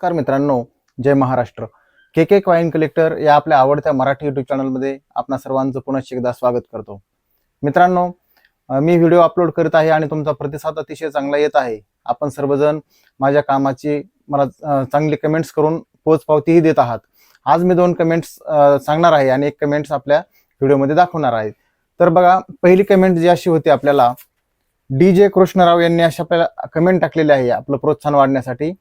नमस्कार मित्रांनो जय महाराष्ट्र. के के क्वाईन कलेक्टर या आपल्या आवडत्या मराठी युट्यूब चॅनलमध्ये आपणा सर्वांचं पुन्हा एकदा स्वागत करतो. मित्रांनो मी व्हिडिओ अपलोड करत आहे आणि तुमचा प्रतिसाद अतिशय चांगला येत आहे. आपण सर्वजण माझ्या कामाची मला चांगली कमेंट्स करून पोचपावतीही देत आहात. आज मी दोन कमेंट्स सांगणार आहे आणि एक कमेंट्स आपल्या व्हिडिओमध्ये दाखवणार आहे. तर बघा पहिली कमेंट जी अशी होती आपल्याला डी जे कृष्णराव यांनी अशा आपल्याला कमेंट टाकलेली आहे आपलं प्रोत्साहन वाढण्यासाठी.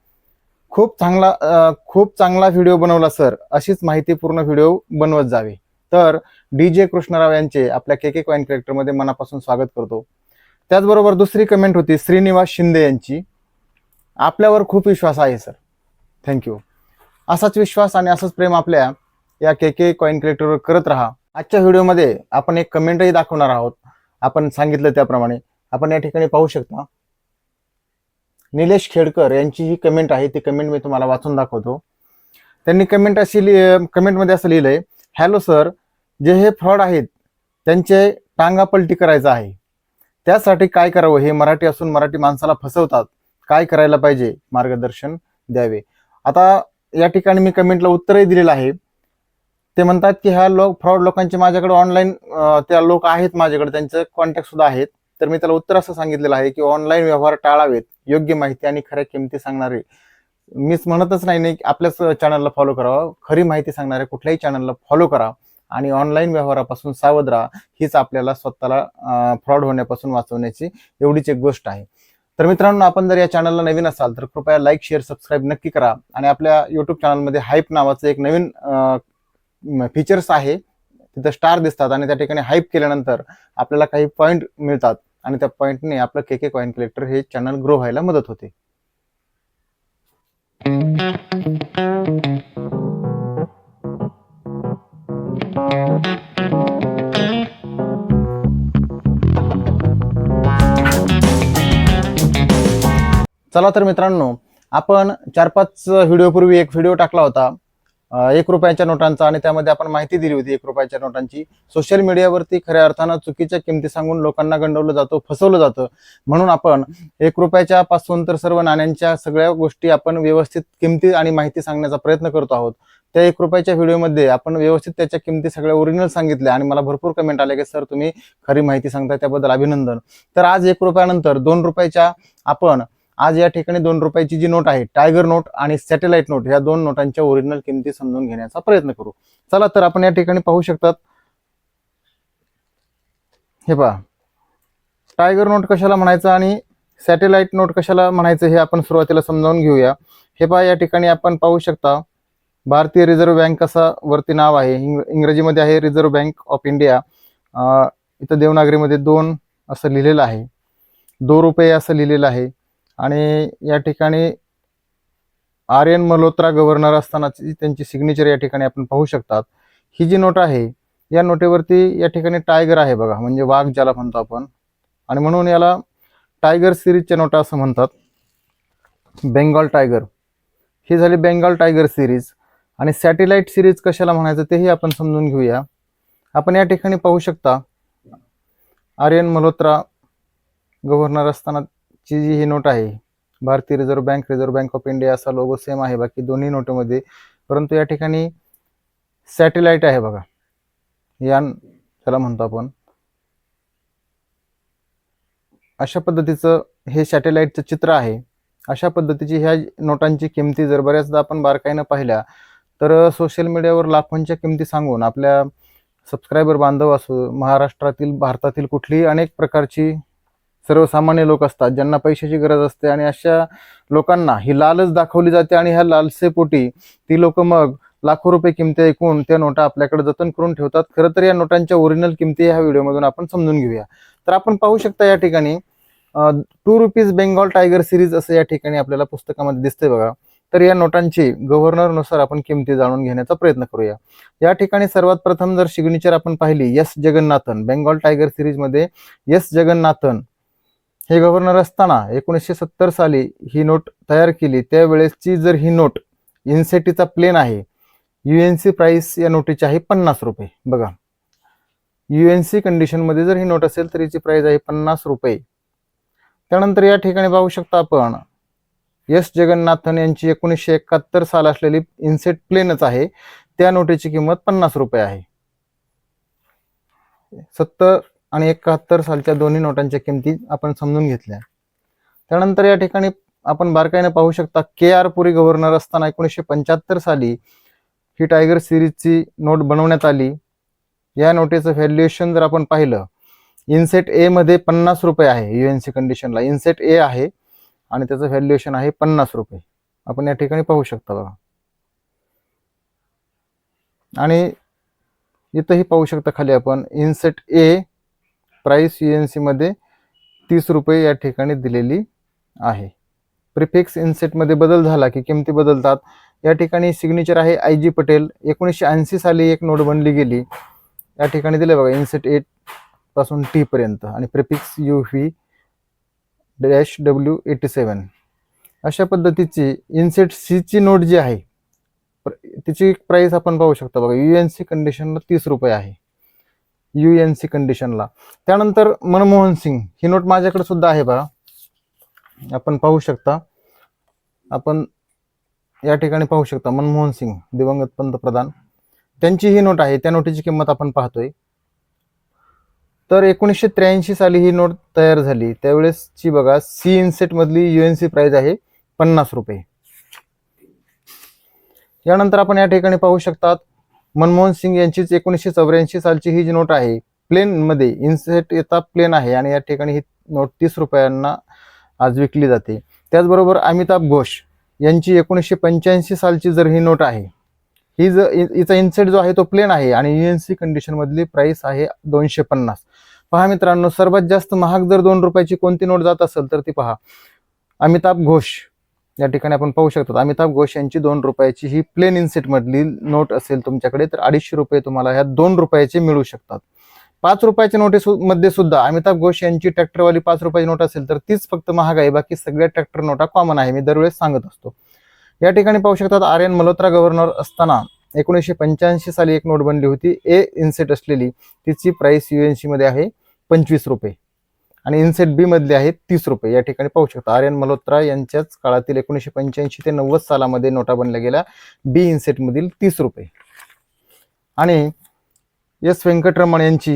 खूप चांगला खूप चांगला व्हिडिओ बनवला सर अशीच माहितीपूर्ण व्हिडिओ बनवत जावे. तर डी जे कृष्णराव यांचे आपल्या के के कॉइनमध्ये मनापासून स्वागत करतो. त्याचबरोबर दुसरी कमेंट होती श्रीनिवास शिंदे यांची. आपल्यावर खूप विश्वास आहे सर थँक्यू असाच विश्वास आणि असंच प्रेम आपल्या या के के कॉइन क्रिएटरवर करत राहा. आजच्या व्हिडिओमध्ये आपण एक कमेंटही दाखवणार आहोत. आपण सांगितलं त्याप्रमाणे. आपण या ठिकाणी पाहू शकता. निलेश खेडकर यांची ही कमेंट आहे ती कमेंट मी तुम्हाला वाचून दाखवतो. त्यांनी कमेंट अशी लि कमेंटमध्ये असं लिहिलंय हॅलो सर जे हे फ्रॉड आहेत त्यांचे टांगा पलटी करायचं आहे. त्यासाठी काय करावं? हे मराठी असून मराठी माणसाला फसवतात. काय करायला पाहिजे? मार्गदर्शन द्यावे. आता या ठिकाणी मी कमेंटला उत्तरही दिलेलं आहे. ते म्हणतात की ह्या लोक फ्रॉड लोकांचे माझ्याकडे ऑनलाईन त्या लोक आहेत माझ्याकडे. त्यांचे कॉन्टॅक्ट सुद्धा आहेत. तर मी त्याला उत्तर असं सांगितलेलं आहे की ऑनलाईन व्यवहार टाळावेत योग्य माहिती आणि खऱ्या किमती सांगणारे. मीच म्हणतच नाही नाही की आपल्याच चॅनलला फॉलो करावं. खरी माहिती सांगणाऱ्या कुठल्याही चॅनलला फॉलो करा आणि ऑनलाईन व्यवहारापासून सावध राहा. हीच आपल्याला स्वतःला फ्रॉड होण्यापासून वाचवण्याची एवढीच एक गोष्ट आहे. तर मित्रांनो आपण जर या चॅनलला नवीन असाल तर कृपया लाईक शेअर सबस्क्राईब नक्की करा. आणि आपल्या युट्यूब चॅनलमध्ये हाईप नावाचं एक नवीन फीचर्स आहे. तिथं स्टार दिसतात आणि त्या ठिकाणी हाईप केल्यानंतर आपल्याला काही पॉईंट मिळतात. आणि त्या पॉईंटने आपलं के के कॉइन कलेक्टर हे चॅनल ग्रो व्हायला मदत होते. चला तर मित्रांनो आपण चार पाच व्हिडिओपूर्वी एक व्हिडिओ टाकला होता. एक रुपयाच्या नोटांचा आणि त्यामध्ये आपण माहिती दिली होती एक रुपयाच्या नोटांची. सोशल मीडियावरती खऱ्या अर्थानं चुकीच्या किमती सांगून लोकांना गंडवलं जातं फसवलं जातं. म्हणून आपण एक रुपयाच्या पासून तर सर्व नाण्यांच्या सगळ्या गोष्टी आपण व्यवस्थित किमती आणि माहिती सांगण्याचा प्रयत्न करतो आहोत. त्या एक रुपयाच्या व्हिडिओमध्ये आपण व्यवस्थित त्याच्या किमती सगळ्या ओरिजिनल सांगितल्या आणि मला भरपूर कमेंट आले की सर तुम्ही खरी माहिती सांगताय त्याबद्दल अभिनंदन. तर आज एक रुपयानंतर दोन रुपयाच्या आपण आज या ठिकाणी दोन रुपयाची जी नोट आहे टायगर नोट आणि सॅटेलाइट नोट या दोन नोटांच्या ओरिजिनल किमती समजून घेण्याचा प्रयत्न करू. चला तर आपण या ठिकाणी पाहू शकतात. हे पहा. टायगर नोट कशाला म्हणायचं आणि सॅटेलाइट नोट कशाला म्हणायचं हे आपण सुरुवातीला समजावून घेऊया. हे पहा या ठिकाणी आपण पाहू शकता भारतीय रिझर्व्ह बँक असा वरती नाव आहे. इंग्रजीमध्ये आहे रिझर्व्ह बँक ऑफ इंडिया इथं देवनागरीमध्ये दोन असं लिहिलेलं आहे. दो रुपये असं लिहिलेलं आहे. आणि या ठिकाणी आर एन मल्होत्रा गव्हर्नर असतानाची त्यांची सिग्नेचर या ठिकाणी आपण पाहू शकतात. ही जी नोट आहे या नोटेवरती या ठिकाणी टायगर आहे बघा म्हणजे वाघ ज्याला म्हणतो आपण. आणि म्हणून याला टायगर सिरीजच्या नोटा असं म्हणतात. बेंगॉल टायगर ही झाली बेंगॉल टायगर सिरीज आणि सॅटेलाइट सिरीज कशाला म्हणायचं तेही आपण समजून घेऊया. आपण या ठिकाणी पाहू शकता आर्यन मल्होत्रा गव्हर्नर ची जी ही नोट आहे भारतीय reserve bank reserve bank of India असा लोगो सेम आहे. बाकी दोन्ही नोटमध्ये परंतु या ठिकाणी सॅटेलाइट आहे बघा. यान त्याला म्हणतो आपण. अशा पद्धतीचं हे सॅटेलाइटचं चित्र आहे. अशा पद्धतीची ह्या नोटांची किमती जर बऱ्याचदा आपण बारकाईनं पाहिल्या तर सोशल मीडियावर लाखोंच्या किमती सांगून आपल्या सबस्क्रायबर बांधव असो महाराष्ट्रातील भारतातील कुठलीही अनेक प्रकारची सर्वसामान्य लोक असतात ज्यांना पैशाची गरज असते आणि अशा लोकांना ही लालच दाखवली जाते आणि ह्या लालसेपोटी ती लोक मग लाखो रुपये किमती ऐकून त्या नोटा आपल्याकडे जतन करून ठेवतात. खरं तर या नोटांच्या ओरिजिनल किमती ह्या व्हिडिओमधून आपण समजून घेऊया. तर आपण पाहू शकता या ठिकाणी two rupees Bengal tiger series असं या ठिकाणी आपल्याला पुस्तकामध्ये दिसते बघा. तर या नोटांची गव्हर्नरनुसार आपण किमती जाणून घेण्याचा प्रयत्न करूया. या ठिकाणी सर्वात प्रथम जर सिग्नेचर आपण पाहिली यस जगन्नाथन बेंगॉल टायगर सिरीजमध्ये यस जगन्नाथन हे गव्हर्नर असताना एकोणीसशे सत्तर साली ही नोट तयार केली. त्यावेळेसची जर ही नोट इन्सेटीचा प्लेन आहे युएनसी प्राइस या नोटीची आहे पन्नास रुपये. बघा. युएनसी कंडिशनमध्ये जर ही नोट असेल तर हिची प्राइस आहे पन्नास रुपये. त्यानंतर या ठिकाणी पाहू शकता आपण एस जगन्नाथन यांची एकोणीसशे एकाहत्तर साल असलेली इन्सेट प्लेनच आहे. त्या नोटेची किंमत पन्नास रुपये आहे. सत्तर आणि एकाहत्तर सालच्या दोन्ही नोटांच्या किमती आपण समजून घेतल्या. त्यानंतर या ठिकाणी आपण बारकाईने पाहू शकता के आर पुरी गव्हर्नर असताना एकोणीसशे पंच्याहत्तर साली ही टायगर सिरीजची नोट बनवण्यात आली. या नोटेचं व्हॅल्युएशन जर आपण पाहिलं इन्सेट ए मध्ये पन्नास रुपये आहे युएनसी कंडिशनला इन्सेट ए आहे आणि त्याचं व्हॅल्युएशन आहे पन्नास रुपये. आपण या ठिकाणी पाहू शकता बघा. आणि इथंही पाहू शकता खाली आपण इन्सेट ए प्राइस एन सीमध्ये तीस रुपये या ठिकाणी दिलेली आहे. प्रिफिक्स इन्सेटमध्ये बदल झाला की किमती बदलतात. या ठिकाणी सिग्नेचर आहे आय जी पटेल. एकोणीसशे ऐंशी साली एक नोट बनली गेली. या ठिकाणी दिले बघा इन्सेट एटपासून टी पर्यंत. आणि prefix U V dash W eighty seven. अशा पद्धतीची इन्सेट सीची नोट जी आहे तिची प्राइस आपण पाहू शकता बघा. यू एन सी कंडिशनला तीस रुपये आहे. यू एन सी कंडिशनला त्यानंतर मनमोहन सिंग ही नोट माझ्याकडे सुद्धा आहे बघा. आपण पाहू शकता. आपण या ठिकाणी पाहू शकता मनमोहन सिंग दिवंगत पंतप्रधान. त्यांची ही नोट आहे त्या नोटीची किंमत आपण पाहतोय. तर एकोणीसशे त्र्याऐंशी साली ही नोट तयार झाली. त्यावेळेसची बघा सी इन्सेट मधली युएनसी प्राइस आहे पन्नास रुपये. यानंतर आपण या ठिकाणी पाहू शकतात मनमोहन सिंग यांचीच एकोणीसशे चौऱ्याऐंशी सालची ही जी नोट आहे प्लेन मध्ये इन्सेट येता प्लेन आहे आणि या ठिकाणी ही नोट तीस रुपयांना आज विकली जाते. त्याचबरोबर अमिताभ घोष यांची एकोणीसशे पंच्याऐंशी सालची जर ही नोट आहे ही जर हिचा इन्सेट जो आहे तो प्लेन आहे आणि युएनसी कंडिशन मधली प्राइस आहे दोनशे पन्नास. पहा मित्रांनो सर्वात जास्त महाग जर दोन रुपयाची कोणती नोट जात असेल तर ती पहा. अमिताभ घोष या ठिकाणी आपण पाहू शकतो. अमिताभ घोष यांची दोन रुपयाची ही प्लेन इन्सेट मधली नोट असेल तुमच्याकडे तर अडीचशे रुपये तुम्हाला ह्या दोन रुपयाचे मिळू शकतात. पाच रुपयाच्या नोटी सु- मध्ये सुद्धा अमिताभ घोष यांची ट्रॅक्टरवाली पाच रुपयाची नोट असेल तर तीच फक्त महाग आहे बाकी सगळ्या ट्रॅक्टर नोटा कॉमन आहे मी दरवेळेस सांगत असतो. या ठिकाणी पाहू शकतात आर एन मल्होत्रा गव्हर्नर असताना एकोणीसशे पंच्याऐंशी साली एक नोट बनली होती ए इन्सेट असलेली. तिची प्राइस युएनसी मध्ये आहे पंचवीस रुपये. आणि इन्सेट बी मधले आहेत तीस रुपये. या ठिकाणी पाहू शकता आर्यन मल्होत्रा यांच्याच काळातील एकोणीसशे पंच्याऐंशी ते नव्वद सालामध्ये नोटा बनल्या गेल्या. बी इन्सेट मधील तीस रुपये. आणि एस व्यंकटरमण यांची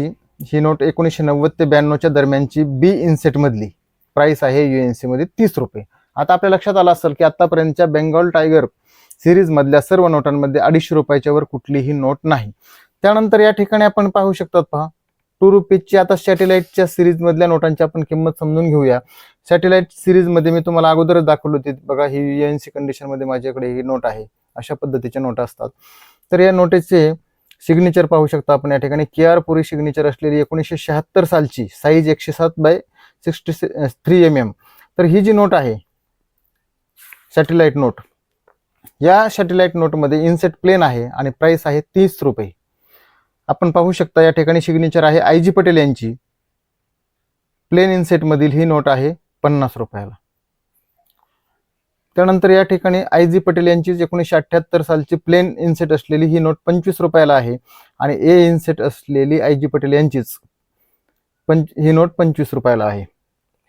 ही नोट एकोणीसशे नव्वद ते ब्याण्णवच्या दरम्यानची बी इन्सेट मधली प्राइस आहे युएनसी मध्ये तीस रुपये. आता आपल्या लक्षात आलं असेल की आतापर्यंतच्या बेंगॉल टायगर सिरीज मधल्या सर्व नोटांमध्ये अडीचशे रुपयाच्या वर कुठलीही नोट नाही. त्यानंतर या ठिकाणी आपण पाहू शकतात पहा टू रुपीजची आता सॅटेलाइटच्या सिरीज मधल्या नोटांची आपण किंमत समजून घेऊया. सॅटेलाइट सिरीजमध्ये मी तुम्हाला अगोदरच दाखवली होती बघा ही युएनसी कंडिशनमध्ये माझ्याकडे ही नोट आहे. अशा पद्धतीच्या नोट असतात. तर या नोटेचे सिग्नेचर पाहू शकता आपण या ठिकाणी. के आर पुरी सिग्नेचर असलेली एकोणीसशे शहात्तर सालची साईज एकशे सात by sixty three M M तर ही जी नोट आहे सॅटेलाइट नोट या सॅटेलाइट नोटमध्ये इनसेट प्लेन आहे आणि प्राइस आहे तीस रुपये. आपण पाहू शकता या ठिकाणी सिग्नेचर आहे आय जी पटेल यांची. प्लेन इन्सेटमधील ही नोट आहे पन्नास रुपयाला. त्यानंतर या ठिकाणी आय जी पटेल यांचीच एकोणीसशे अठ्ठ्याहत्तर सालची प्लेन इन्सेट असलेली ही नोट पंचवीस रुपयाला आहे आणि ए इन्सेट असलेली आय जी पटेल यांचीच पंच ही नोट पंचवीस रुपयाला आहे.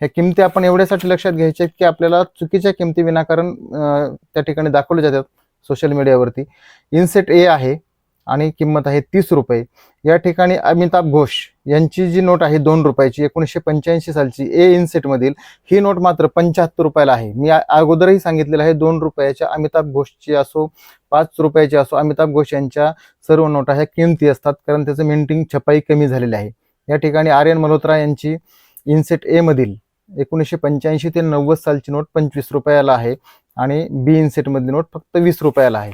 ह्या किमती आपण एवढ्यासाठी लक्षात घ्यायच्या आहेत की आपल्याला चुकीच्या किमती विनाकारण त्या ठिकाणी दाखवल्या जातात सोशल मीडियावरती इन्सेट ए आहे आणि किंमत आहे तीस रुपये. या ठिकाणी अमिताभ घोष यांची जी नोट आहे दोन रुपयाची एकोणीसशे पंच्याऐंशी सालची ए इनसेटमधील ही नोट मात्र पंच्याहत्तर रुपयाला आहे. मी अगोदरही सांगितलेलं आहे दोन रुपयाच्या अमिताभ घोषची असो पाच रुपयाची असो अमिताभ घोष यांच्या सर्व नोटा ह्या किमती असतात कारण त्याचं मिंटिंग छपाई कमी झालेली आहे. या ठिकाणी आर्यन मल्होत्रा यांची इन्सेट ए मधील एकोणीसशे पंच्याऐंशी ते नव्वद सालची नोट पंचवीस रुपयाला आहे आणि बी इन्सेटमधली नोट फक्त वीस रुपयाला आहे.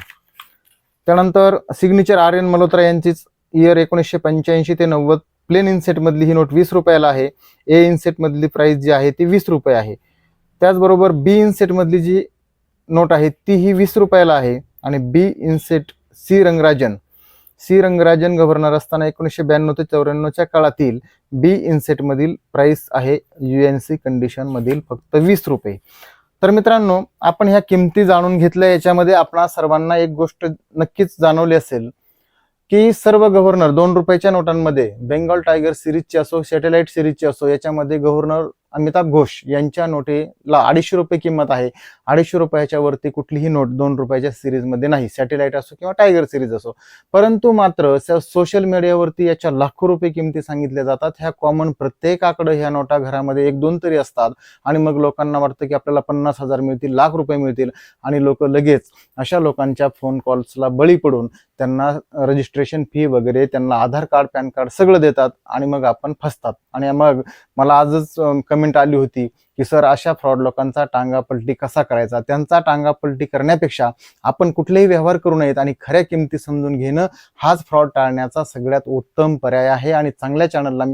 त्यानंतर सिग्नेचर आर्यन मल्होत्रा यांचीच इयर एकोणीसशे पंच्याऐंशी ते नव्वद प्लेन इनसेटमधली ही नोट वीस रुपयाला आहे. ए इनसेटमधली प्राईस प्राइस जी आहे ती वीस रुपये आहे. त्याचबरोबर बी इनसेटमधली जी नोट आहे ती ही वीस रुपयाला आहे आणि B inset C Rangarajan. C Rangarajan governor असताना एकोणीसशे ब्याण्णव ते चौऱ्याण्णवच्या काळातील बी इनसेटमधील प्राईस प्राइस आहे एन सी कंडिशनमधील फक्त वीस रुपये. तर मित्रांनो आपण ह्या किमती जाणून घेतल्या याच्यामध्ये आपणा सर्वांना एक गोष्ट नक्कीच जाणवली असेल की सर्व गव्हर्नर दोन रुपयाच्या नोटांमध्ये बेंगॉल टायगर सिरीजची असो सॅटेलाइट सिरीजची असो याच्यामध्ये गव्हर्नर अमिताभ घोष यांच्या नोटेला अडीचशे रुपये किंमत आहे. अडीचशे रुपयाच्या वरती कुठलीही नोट दोन रुपयाच्या सिरीजमध्ये नाही. सॅटेलाइट असो किंवा टायगर सिरीज असो. परंतु मात्र सोशल मीडियावरती याच्या लाखो रुपये किमती सांगितल्या जातात. ह्या कॉमन प्रत्येकाकडे ह्या नोटा घरामध्ये एक दोन तरी असतात. आणि मग लोकांना वाटतं की आपल्याला पन्नास हजार मिळतील लाख रुपये मिळतील. आणि लोक लगेच अशा लोकांच्या फोन कॉल्सला बळी पडून त्यांना रजिस्ट्रेशन फी वगैरे त्यांना आधार कार्ड पॅन कार्ड सगळं देतात. आणि मग आपण फसतात. आणि मग मला आजच कमेंट आली होती की सर अशा फ्रॉड लोकांचा टांगा पलटी कसा करायचा? त्यांचा टांगा पलटी करण्यापेक्षा आपण कुठलेही व्यवहार करू नयेत आणि खऱ्या किमती समजून घेणं हाच फ्रॉड टाळण्याचा सगळ्यात उत्तम पर्याय आहे आणि चांगल्या चॅनलला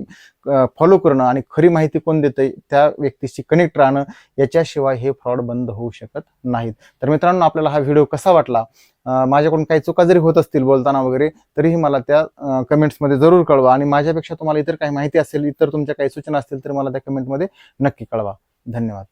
फॉलो करणं आणि खरी माहिती कोण देते त्या व्यक्तीशी कनेक्ट राहणं याच्याशिवाय हे फ्रॉड बंद होऊ शकत नाहीत. तर मित्रांनो आपल्याला हा व्हिडिओ कसा वाटला? माझ्याकडून काही चुका जरी होत असतील बोलताना वगैरे तरीही मला त्या कमेंट्समध्ये जरूर कळवा. आणि माझ्यापेक्षा तुम्हाला इतर काही माहिती असेल इतर तुमच्या काही सूचना असतील तर मला त्या कमेंटमध्ये नक्की कळवा. धन्यवाद.